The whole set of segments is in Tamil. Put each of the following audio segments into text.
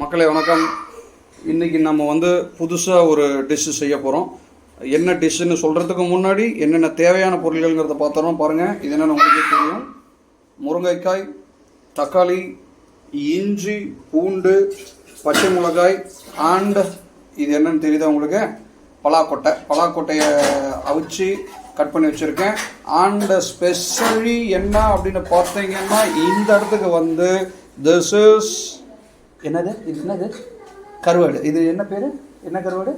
மக்களை வணக்கம். இன்றைக்கி நம்ம வந்து புதுசாக ஒரு டிஷ்ஷு செய்ய போகிறோம் என்ன டிஷ்ஷுன்னு சொல்கிறதுக்கு முன்னாடி என்னென்ன தேவையான பொருள்கள்ங்கிறத பார்த்தோம் பாருங்கள் இது என்னென்ன உங்களுக்கு தெரியும். முருங்கைக்காய் தக்காளி இஞ்சி பூண்டு பச்சை மிளகாய் அண்ட் இது என்னென்னு தெரியுதா உங்களுக்கு? பலாக்கொட்டை. பலாக்கொட்டையை அவிச்சு கட் பண்ணி வச்சுருக்கேன். அண்ட் ஸ்பெஷலி என்ன அப்படின்னு பார்த்தீங்கன்னா இந்த இடத்துக்கு வந்து திஸ் இஸ் என்னது? இது என்னது? கருவாடு. இது என்ன பேர்? என்ன கருவாடு?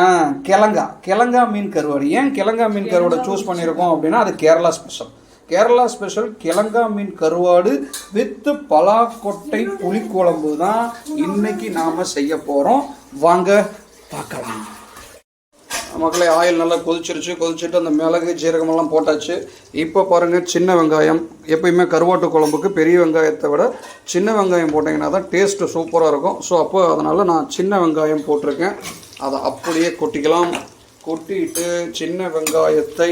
ஆ கிழங்கா. கிழங்கா மீன் கருவாடு. ஏன் கிழங்கா மீன் கருவாடை சூஸ் பண்ணியிருக்கோம் அப்படின்னா அது கேரளா ஸ்பெஷல் கேரளா ஸ்பெஷல் கிழங்கா மீன் கருவாடு வித் பலாக்கொட்டை புளிக்குழம்பு தான் இன்னைக்கு நாம் செய்ய போகிறோம் வாங்க பார்க்கலாம். மக்களே ஆயில் நல்லா கொதிச்சிருச்சு கொதிச்சுட்டு அந்த மிளகு ஜீரகமெல்லாம் போட்டாச்சு. இப்போ பாருங்கள் சின்ன வெங்காயம் எப்பயுமே கருவாட்டு குழம்புக்கு பெரிய வெங்காயத்தை விட சின்ன வெங்காயம் போட்டிங்கன்னா தான் டேஸ்ட்டு சூப்பராக இருக்கும். ஸோ அப்போ அதனால் நான் சின்ன வெங்காயம் போட்டிருக்கேன். அதை அப்படியே கொட்டிக்கலாம். கொட்டிட்டு சின்ன வெங்காயத்தை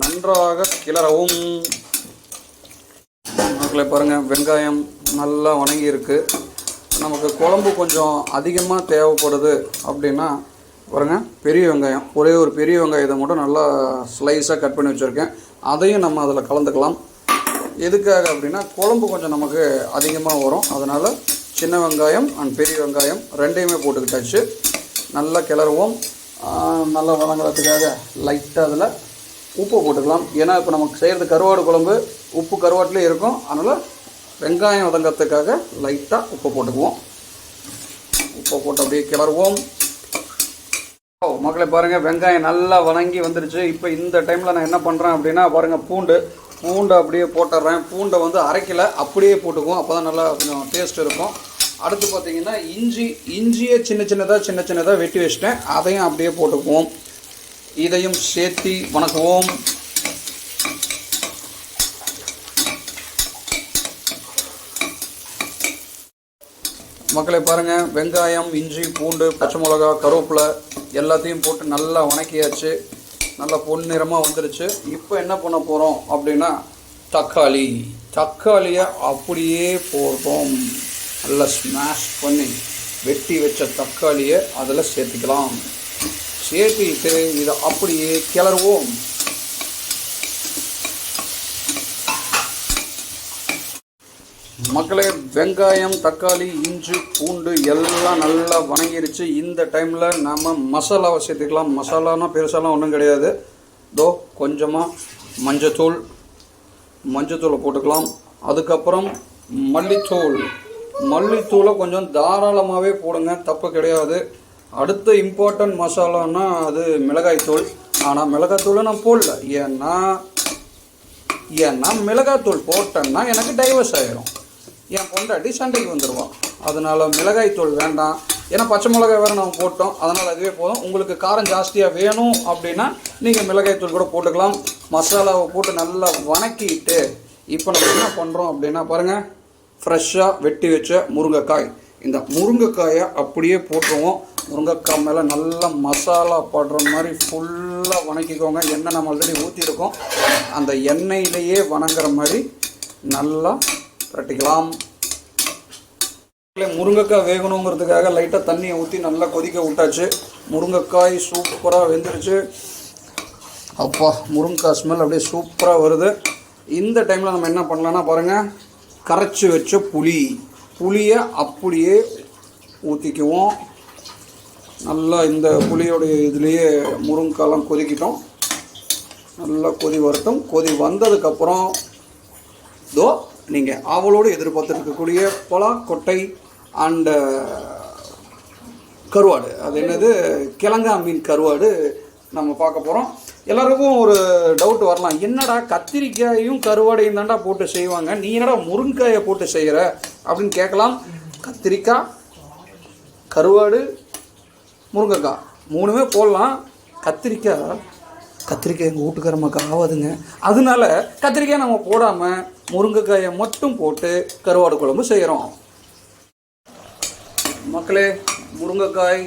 நன்றாக கிளறவும். மக்களை பாருங்கள் வெங்காயம் நல்லா வணங்கியிருக்கு. நமக்கு குழம்பு கொஞ்சம் அதிகமாக தேவைப்படுது அப்படின்னா பாருங்கள் பெரிய வெங்காயம். ஒரே ஒரு பெரிய வெங்காயத்தை மட்டும் நல்லா ஸ்லைஸாக கட் பண்ணி வச்சுருக்கேன். அதையும் நம்ம அதில் கலந்துக்கலாம். எதுக்காக அப்படின்னா குழம்பு கொஞ்சம் நமக்கு அதிகமாக வரும். அதனால் சின்ன வெங்காயம் அண்ட் பெரிய வெங்காயம் ரெண்டையுமே போட்டுக்கிட்டாச்சு. நல்லா கிளறுவோம். நல்லா வதங்குறதுக்காக லைட்டாக அதில் உப்பு போட்டுக்கலாம். ஏன்னா இப்போ நமக்கு செய்கிறது கருவாடு குழம்பு உப்பு கருவாட்டிலே இருக்கும். அதனால் வெங்காயம் வதங்கிறதுக்காக லைட்டாக உப்பு போட்டுக்குவோம். உப்பை போட்டு அப்படியே கிளறுவோம். மக்களை பாருங்கள் வெங்காயம் நல்லா வணங்கி வந்துருச்சு. இப்போ இந்த டைமில் நான் என்ன பண்ணுறேன் அப்படின்னா பாருங்கள் பூண்டு. பூண்டை அப்படியே போட்டுடுறேன் பூண்டை வந்து அரைக்கல அப்படியே போட்டுக்குவோம். அப்போ தான் நல்லா கொஞ்சம் டேஸ்ட் இருக்கும். அடுத்து பார்த்தீங்கன்னா இஞ்சி இஞ்சியை சின்ன சின்னதாக சின்ன சின்னதாக வெட்டி வச்சிட்டேன். அதையும் அப்படியே போட்டுக்குவோம். இதையும் சேர்த்தி வணக்குவோம். மக்களை பாருங்கள் வெங்காயம் இஞ்சி பூண்டு பச்சை மிளகா கருவேப்பிலை எல்லாத்தையும் போட்டு நல்லா வணக்கியாச்சு. நல்லா பொன்னிறமாக வந்துருச்சு. இப்போ என்ன பண்ண போகிறோம் அப்படின்னா தக்காளி. தக்காளியை அப்படியே போடுறோம் நல்லா ஸ்மாஷ் பண்ணி வெட்டி வச்ச தக்காளியை அதில் சேர்த்துக்கலாம். சேர்த்திட்டு இதை அப்படியே கிளறுவோம். மக்களே வெங்காயம் தக்காளி இஞ்சி பூண்டு எல்லாம் நல்லா வணங்கிருச்சு. இந்த டைமில் நம்ம மசாலாவை சேர்த்துக்கலாம். மசாலானா பெருசாலாம் ஒன்றும் கிடையாது. தோ கொஞ்சமாக மஞ்சத்தூள் மஞ்சத்தூளை போட்டுக்கலாம். அதுக்கப்புறம் மல்லித்தூள். மல்லித்தூளை கொஞ்சம் தாராளமாகவே போடுங்க. தப்பு கிடையாது. அடுத்த இம்பார்ட்டன்ட் மசாலான்னா அது மிளகாய்த்தூள். ஆனால் மிளகாய்த்தூளை நான் போடல. ஏன்னா ஏன்னா மிளகாய்த்தூள் போட்டேன்னா எனக்கு டைவர்ஸ் ஆயிரும். என் பொண்டாட்டி சண்டைக்கு வந்துடுவான் அதனால் மிளகாய் தூள் வேண்டாம். ஏன்னா பச்சை மிளகாய் வேறு நம்ம போட்டோம். அதனால் அதுவே போதும். உங்களுக்கு காரம் ஜாஸ்தியாக வேணும் அப்படின்னா நீங்கள் மிளகாய் தூள் கூட போட்டுக்கலாம். மசாலாவை போட்டு நல்லா வணக்கிட்டு இப்போ நம்ம என்ன பண்ணுறோம் அப்படின்னா பாருங்கள் ஃப்ரெஷ்ஷாக வெட்டி வச்ச முருங்கைக்காய். இந்த முருங்கைக்காயை அப்படியே போட்டுருவோம். முருங்கைக்காய் மேலே நல்லா மசாலா படுற மாதிரி ஃபுல்லாக வணக்கிக்கோங்க. எண்ணெய் நம்ம ஆல்ரெடி ஊற்றிருக்கோம் அந்த எண்ணெயிலேயே வணங்குற மாதிரி நல்லா பிரட்டிக்கலாம் முருங்கைக்காய் வேகணுங்கிறதுக்காக லைட்டாக தண்ணியை ஊற்றி நல்லா கொதிக்க விட்டாச்சு. முருங்கைக்காய் சூப்பராக வெந்துருச்சு. அப்பா முருங்கைக்காய் ஸ்மெல் அப்படியே சூப்பராக வருது. இந்த டைமில் நம்ம என்ன பண்ணலான்னா பாருங்கள் கரைச்சி வச்ச புளி. புளியை அப்படியே ஊற்றிக்குவோம் நல்லா இந்த புளியோடைய இதுலேயே முருங்கைக்காய்லாம் கொதிக்கிட்டோம். நல்லா கொதி வரட்டும். கொதி வந்ததுக்கப்புறம் தோ நீங்கள் ஆவலோடு எதிர்பார்த்துருக்கக்கூடிய பலா கொட்டை அண்டு uh, கருவாடு. அது என்னது? கிழங்கா மீன் கருவாடு நம்ம பார்க்க போகிறோம் எல்லாருக்கும் ஒரு டவுட் வரலாம். என்னடா கத்திரிக்காயும் கருவாடையும் தாண்டா போட்டு செய்வாங்க? நீ என்னடா முருங்கைக்காயை போட்டு செய்கிற அப்படின்னு கேட்கலாம். கத்திரிக்காய் கருவாடு முருங்கைக்காய். மூணுமே போடலாம். கத்திரிக்காய் கத்திரிக்காய் எங்கள் வீட்டுக்காரமாக்கா ஆகாதுங்க அதனால கத்திரிக்காய் நம்ம போடாமல் முருங்கைக்காயை மட்டும் போட்டு கருவாடு குழம்பு செய்கிறோம். மக்களே முருங்கைக்காய்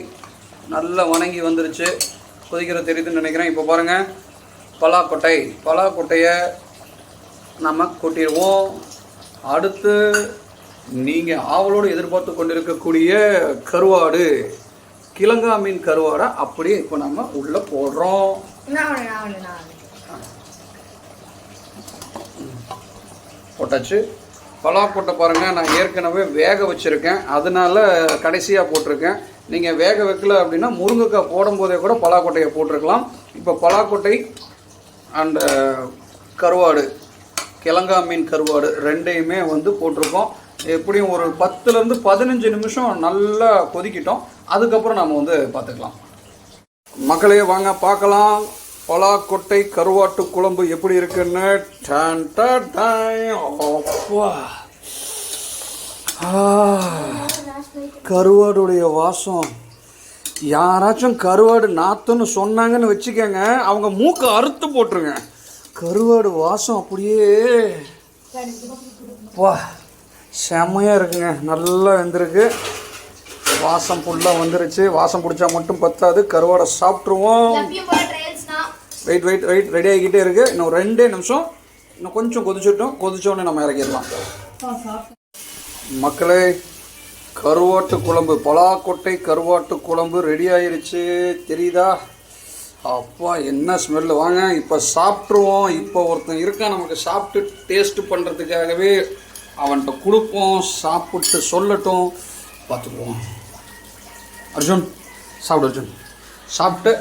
நல்லா வணங்கி வந்துருச்சு. கொதிக்கிற தெரியுதுன்னு நினைக்கிறேன். இப்போ பாருங்கள் பலாக்கொட்டை. பலாக்கொட்டையை நம்ம கொட்டிடுவோம். அடுத்து நீங்கள் ஆவலோடு எதிர்பார்த்து கொண்டிருக்கக்கூடிய கருவாடு கிழங்கா மீன் கருவாடை அப்படியே இப்போ நம்ம உள்ளே போடுறோம் நான் ஒன்று நான் ஒன்று நான் ஒன்று போட்டாச்சு. பலாக்கொட்டை பாருங்கள் நான் ஏற்கனவே வேக வச்சுருக்கேன். அதனால கடைசியாக போட்டிருக்கேன். நீங்கள் வேக வைக்கல அப்படின்னா முருங்கைக்காய் போடும்போதே கூட பலாக்கொட்டையை போட்டிருக்கலாம். இப்போ பலாக்கொட்டை அண்டு uh, கருவாடு கிழங்கா மீன் கருவாடு ரெண்டையுமே வந்து போட்டிருக்கோம். எப்படியும் ஒரு பத்துலேருந்து பதினஞ்சு நிமிஷம் நல்லா கொதிக்கிட்டோம். அதுக்கப்புறம் நம்ம வந்து பார்த்துக்கலாம் மக்களே வாங்க பார்க்கலாம். பலாக்கொட்டை கருவாட்டு குழம்பு எப்படி இருக்குன்னு? அப்பா. ஆ. கருவாடுடைய வாசம். யாராச்சும் கருவாடு நாத்துன்னு சொன்னாங்கன்னு வச்சுக்கோங்க அவங்க மூக்கை அறுத்து போட்டுருங்க. கருவாடு வாசம் அப்படியே. வா. செம்மையாக இருக்குங்க. நல்லா வெந்திருக்கு. வாசம் ஃபுல்லாக வந்துருச்சு. வாசம் பிடிச்சா மட்டும் பத்தாது. கருவாடை சாப்பிட்ருவோம் வெயிட் வெயிட் வெயிட் ரெடி ஆகிக்கிட்டே இருக்கு. இன்னும் ரெண்டே நிமிஷம். இன்னும் கொஞ்சம் கொதிச்சுட்டோம். கொதிச்சோடனே நம்ம இறக்கிடலாம். மக்களே கருவாட்டு குழம்பு பலாக்கொட்டை கருவாட்டு குழம்பு ரெடி ஆயிருச்சு. தெரியுதா? அப்பா என்ன ஸ்மெல்லு வாங்க இப்போ சாப்பிட்ருவோம் இப்போ ஒருத்தன் இருக்கான் நமக்கு சாப்பிட்டு டேஸ்ட் பண்ணுறதுக்காகவே அவன்கிட்ட கொடுப்போம் சாப்பிட்டு சொல்லட்டும். பார்த்துக்குவோம். அர்ஜுன் சாப்பிடு அர்ஜுன். சாப்பிட்டு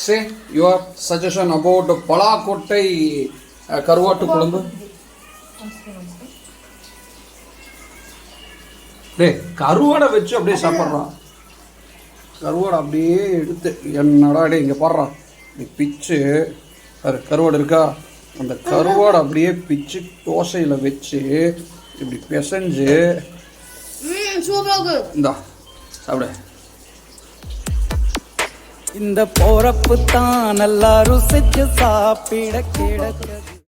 சே யுவர் சஜஷன் அபவுட் பலாக்கொட்டை கருவாட்டு குழம்பு. டேய் கருவாடை வச்சு அப்படியே சாப்பிட்றான். கருவாடை அப்படியே எடுத்து என்னடா டே இங்கே பாடுறான் இப்படி பிச்சு பாரு கருவாடு இருக்கா? அந்த கருவாடை அப்படியே பிச்சு தோசையில் வச்சு இப்படி பிசைஞ்சு இந்தா சாப்பிடு. இந்த போறப்பு தான் நல்லா ருசிச்சு சாப்பிட கிடக்கு.